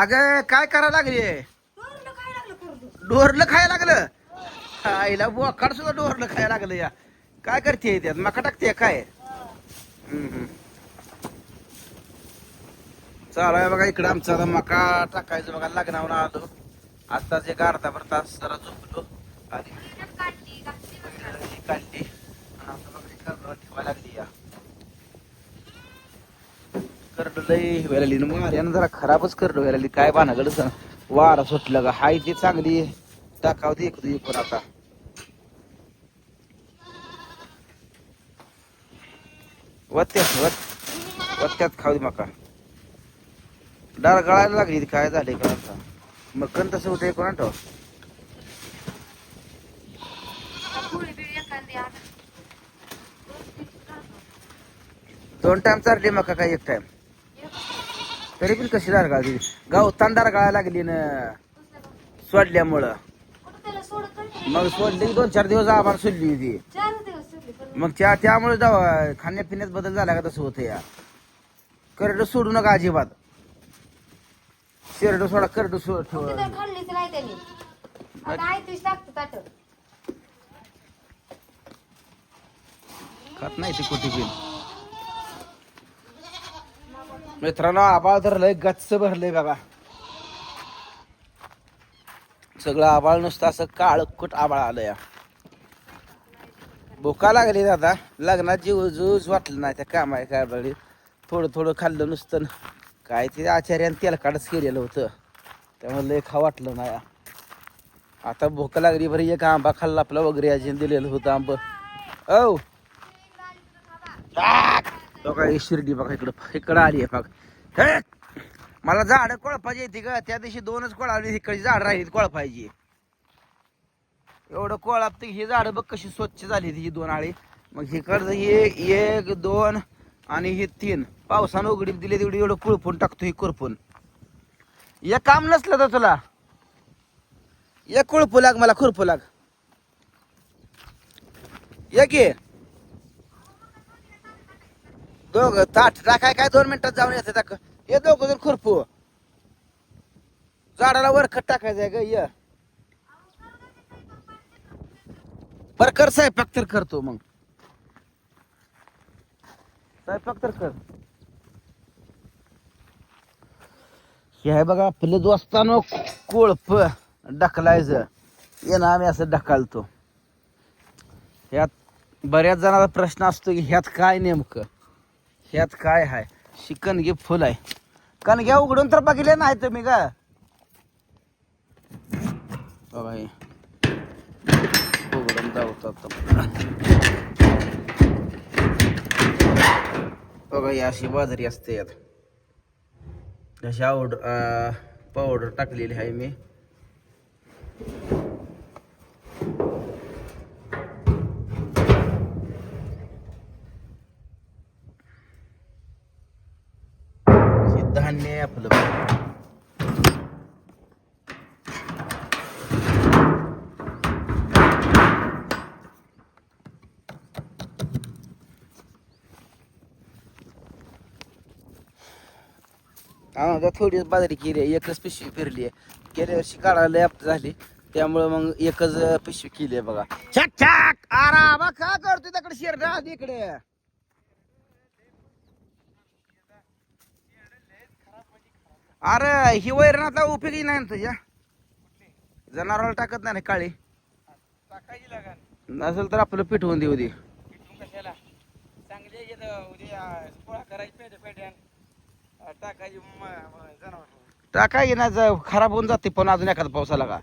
अगं काय करायला लागली डोरलं खायला लागलं? आईला बोकाड सुद्धा डोरलं खायला लागलं या. काय करते त्यात? मका टाकते काय? हम्म, हम्म. चालू आहे बघा इकडं आमचा आता मका टाकायचं बघा लग्नावर आलो. आत्ताच एक अर्धा भर तास जरा झोपलो. आणि काढली घातली बघ. ही काढली आणि आता बघा ही करडं ठेवायला लागली या करडं लय व्हायला लागली जरा खराबच करलो व्हायला लागली काय बाणाकडच वारा सुटलं का? हाय ती चांगली. टाकावती एक पण आता. वत्त्यात वत वत्यात खाऊ दे मका. डाळ गळायला लागली ती काय झाले का मग कण तसं होतंय कोणा ठेव दोन टाइम चालली मका काय एक टाइम तरी पण कशी डाळ गळाली? गाव तांदार गळायला लागली ना. सोडल्यामुळं. कुठं नाही. मग सोडली दोन चार दिवस आम्हाला सोडली होती मग त्या त्यामुळे जाऊ खाण्यापिण्यात बदल झाला का तसं होतं या. करड सोडू नका अजिबात. शेरड सोडा करड सोड ठेव. तिथं खाल्लीच नाही त्यांनी आता आहे तीच टाकतो ताट खात नाही ती कुठे पिन मित्रांनो आबाळ धरलंय गच्च भरलंय बघा सगळं आबाळ नुसतं असं काळकुट आबाळ आलं या भुका लागली दादा. लग्नात जीव जूज वाटलं नाही त्या कामाय काय बघली थोडं थोडं खाल्लं नुसतं काय ते आचार्यानं तेलकाडच केलेलं होतं. त्यामुळे लय खा वाटलं नाही. आता भूक लागली बरं एक आंबा खाल्ला आपला वगैरे अजून दिलेलं होतं आंब. औ! तो काय शिर्डी बघा इकडं. इकडं आली आहे बघ. हे! मला झाड कोळपायची येते का त्या दिवशी दोनच कोळावली इकडची झाड राहिली कोळपायची. एवढं कोळाप ही झाड बघ कशी स्वच्छ झाली ही दोन आळी. मग इकडचं हे एक दोन आणि हे तीन. पावसानं उघडी दिली तेवढी एवढं कुळपून टाकतो ही कुरपून एक काम नसलं तर तुला. एक कुळपू लाग मला खुरपू लाग. एक ये. दोघ ताट टाकाय काय दोन मिनिटात जाऊन येते टाक ये दोघ जण खुरपू. झाडाला वर खत टाकायचं आहे ग ये. बर कर स्वयंपाक तर करतो मग. स्वयंपाक तर कर. हे आहे बघा आपलं दोस्तानो कोळप ढकलायचं. ये ना आम्ही असं ढकलतो. ह्यात बऱ्याच जणांचा प्रश्न असतो की ह्यात काय नेमकं? ह्यात काय आहे शिकणगी फुल आहे. कणग्या उघडून तर बघितले नाही तुम्ही का बघा हे. उघडून जाऊत बघा ही अशी बाजरी असते यात. जशी आवड पावडर टाकलेली आहे मी. आहे आपलं. आता थोडी बाजरी केली आहे. एकच पिशवी फिरली आहे. गेल्या वर्षी काढायला लय झाली. त्यामुळं मग एकच पिशवी केली आहे बघा. छाक छाक! आराम! का करतोय तिकडे शेर. आधी इकडे अरे ही वैरण आता उपयोगी नाही ना तुझ्या? जनावराला टाकत नाही ना काळी? टाकायची नसेल तर आपलं पिठवून देऊ दे. पिठून कशाला? चांगले येतं उद्या पोळा करायची पेटे पेट्यान टाकायची जनावर. टाकाय ना खराब होऊन जाते पण अजून एखादा पाऊस आला का?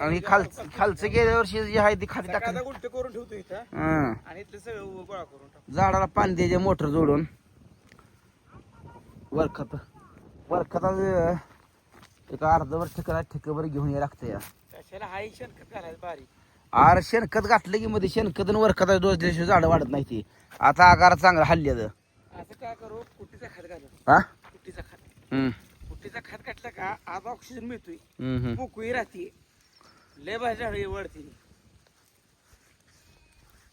आणि खाल खालचं गेल्या वर्षी जी आहे ती खाली सकाळचा उलट करून ठेवतो इथं. हं. आणि इथलं सगळं उ- गोळा करून टाकतो झाडाला पाणी द्यायचे मोटर जोडून. वरखत वरखता एक अर्ध वर्ष ठिकाणा ठिकावर घेऊन या लागतं या कशाला हाय शेणखत घालायचं बारीक? आर शेणखत घातलं की मध्ये शेणखत आणि वरखता डोस दिल्याशिवाय झाडं वाढत नाही ती. आता आकार चांगला हल्ल्याचं असं काय करू? कुट्टीचा खत घालू हा? कुट्टीचा खत. हम्म, कुट्टीचा खत घातलं का आज ऑक्सिजन मिळतोय. हम्म, हम्म. मोकळी राहते. लय झाडे वाढते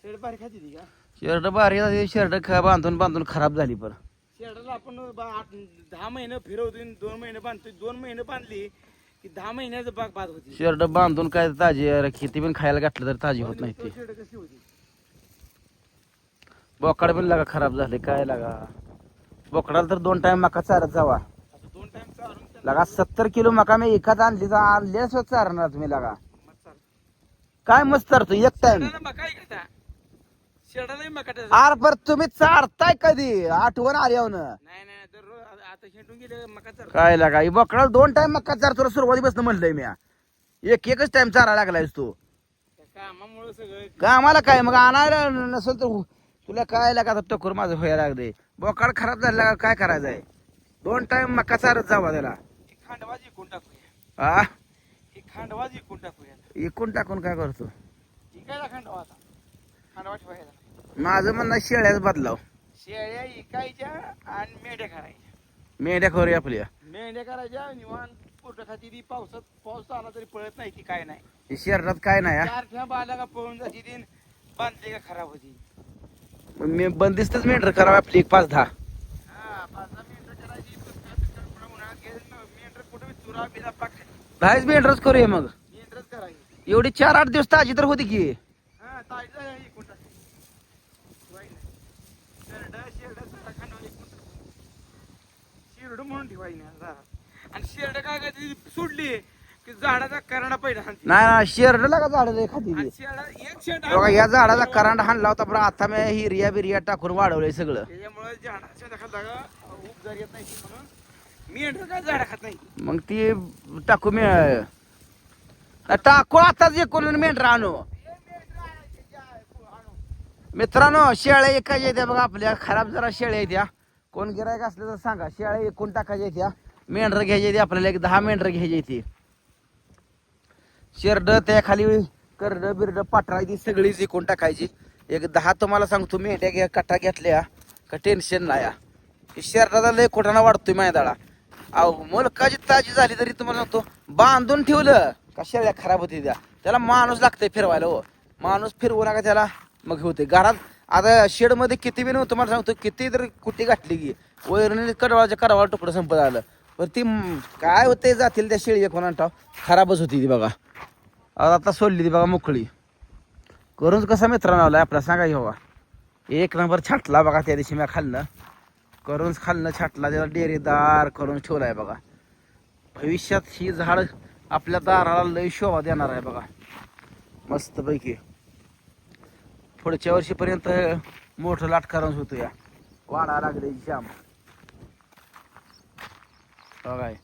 शेड बारीक खाती ती का? शर्ट भारी शर्ट बांधून बांधून खराब झाली पण. शेडाला आपण बा- आठ दहा महिने फिरवतोय आणि दोन महिने बांधतोय. दोन महिने बांधली की दहा महिन्याचं बाग बाद होती. शेरड बांधून काय ताजी अरे किती पण खायला घातलं तर ताजी होत नाही ती. शेड कशी होती? बोकाड पण लागा खराब झाले काय लागा. बोकडाला तर दोन टाइम मका चारत जावा. आता दोन टाइम चारून त्यांना लगा सत्तर किलो मका मी एखाद आणली तर आणल्यास चारणार तुम्ही लगा. मग चालतं. काय मस्त चारतो एक टाइम शेडाला मका आहे का त्या? आर पर तुम्ही चारताय कधी? आठवण आल्यावर. नाही नाही नाही, तर रो- आ- आता शेंटून गेले मका चालतो काय लागा ही बोकडाला दोन टाइम मका चार तुला सुरुवातीपासून म्हणलंय मी एक एकच टाइम चारा लागलायस तू. कामामुळे सगळं का आम्हाला काय? मग आणायला नसेल तर तुला काय लागा आता टकोर माझं व्हायला लागले बोकाड खराब झाला का काय करायचं आहे दोन टाइम मका चारत जावा त्याला? ही खांडवा जिंकून टाकूया. आ? ही जिंकून टाकूया. इकून टाकून काय करतो? खांडवा आता. खांडवा ठेवायला. माझं म्हणणं शेळ्याच बदलाव. शेळ्या इकायच्या आणि मेंढ्या करायच्या. मेंढ्या खोरी आपल्या. मेंढ्या करायच्या निवांत पोट खाती ती पावसात पाऊस आला तरी पळत नाही ती काय नाही. हे शहरात काय नाही हा. चार ठेव आला का पळून जाती ती बांधली का खराब होती. मी बंदिस्तच मेंढर करावं आपली एक पाच दहा. हा पाच दहा करायची पुन्हा ना, कुठं बी चुरा बिरा पाक. दहाच मेंढरच करूया मग. करायची. एवढी चार आठ दिवस ताजी तर होती की हा ताईचं आहे एकूण टाकायची. ठेवायची नाही. शेरडं, शेरडं, सगळं खांडवा एकूण टाकायचं. शेरडं म्हणून ठेवायची नाही. आणि शेरडं काय सोडली की झाडाचा करंडा पहिला हाणते. नाही ना शेरडला का झाड एखादी आणि शेरडा एक शेंड बघा या झाडाचा करंट हाणला होता पण आता मी हिरिया बिरिया टाकून वाढवलंय सगळं. त्याच्यामुळे झाडाच्या खाल्ला का ऊब जर येत नाही म्हणून. मेंढर काय झाडा खात नाही. मग ती टाकू मी टाकू आताच एकूण मेंढर आणू. मित्रांनो शेळ्या एकाच्या येत्या बघा आपल्या खराब जरा शेळ्या येत्या कोण गिरायक असलं तर सांगा. शेळ्या एकूण टाकायच्या येत्या मेंढर घ्यायची येते आपल्याला एक दहा मेंढर घ्यायची येते शेरड त्या खाली करड बिरड पाटरा ती सगळीच एकूण टाकायची. एक दहा तुम्हाला सांगतो मेंढ्या घ्या कटा घेतल्या का टेन्शन नाही हा. शेरडाचा लय खोटाना वाढतोय दाडा. अहो मुलकाची ताजी झाली तरी तुम्हाला सांगतो. बांधून ठेवलं का शेळ्या खराब होती त्या. त्याला माणूस लागतंय फिरवायला हो. माणूस फिरवू नका त्याला. मग होते घरात आता शेडमध्ये किती बी नव्हतं तुम्हाला सांगतो किती तर कुठे घातली की वैरणीने कडवाळच्या कडवाळ तुकडं संपत आलं. पण ती काय होते जातील त्या शेळी कोणा ठाव खराबच होती ती बघा. आता सोडली ती बघा मोकळी. करून कसा मित्रांनो आला आपला सांगा की एक नंबर छाटला बघा त्या दिवशी मी खाल्लं. करून खाल्लं छाटला त्याला डेरेदार करून ठेवलाय बघा. भविष्यात ही झाड आपल्या दाराला लय शोभा देणार आहे बघा. मस्तपैकी. पुढच्या वर्षीपर्यंत मोठं लाटकारण होतो या. वाढा लागले जाम. बघाय.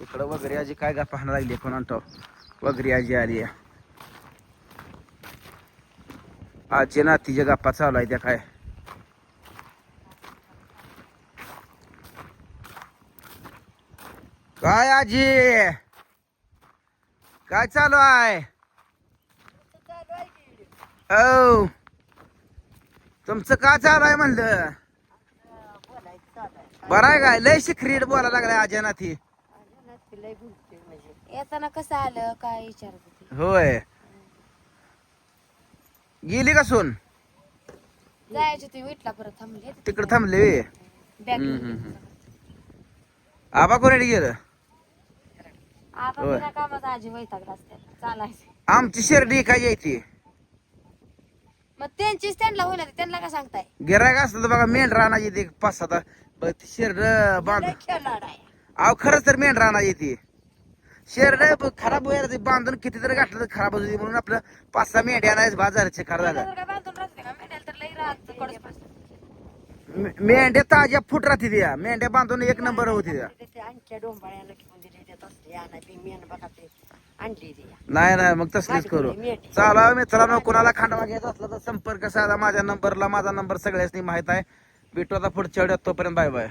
इकडं वगैरे आजी काय का पाहणं लागली कोण आणतो? वगैरे आजी आली आजी ना तिच्या गप्पा चालू आहे त्या काय. काय आजी? काय चालू आहे? औ तुमचं का चालू आहे म्हणलं? बरं आहे काय? लय शिखरीड बोलायला लागलाय ती येताना कसं आलं? काय विचारत होती? होय. गेली का सून? जायची विटला परत थांबले तिकडे थांबले वे. बॅग आबा कोणी गेलं? आपण होय. बिना कामाचा आजी चालायचं. आमची शिर्डी काय यायची. मग त्यांचीच त्यांना होईल आता, त्यांना काय सांगताय? गिरायक असलं तर बघा मेंढरा आणायची ते पाच सात. शेरड बांध. लय खेळाड आहे. अहो खरंच तर मेंढरा आणायची ती शेरड खराब व्हायला ते बांधून किती तरी घातलं तर खराब होती म्हणून आपलं पाच सहा मेंढ्या आणायचं बाजारचे खरं झालं. मेंढ्या काय बांधून राहते का? मेंढ्याला तर लई राहत कडस मे- मेंढ्या ताज्या फुट राहते त्या. मेंढ्या बांधून एक नंबर होती त्या. ते आणख्या डोंबाळ्याला घेऊन तसले आणायचे मेन बघा ते आणली ते नाही नाही मग तसलीच करू. चाला मित्रांनो कुणाला खांडवा घ्यायचा असला तर संपर्क साधा. माझ्या नंबरला माझा नंबर सगळ्यांनी माहीत आहे. भेटू आता पुढच्या तोपर्यंत बाय बाय.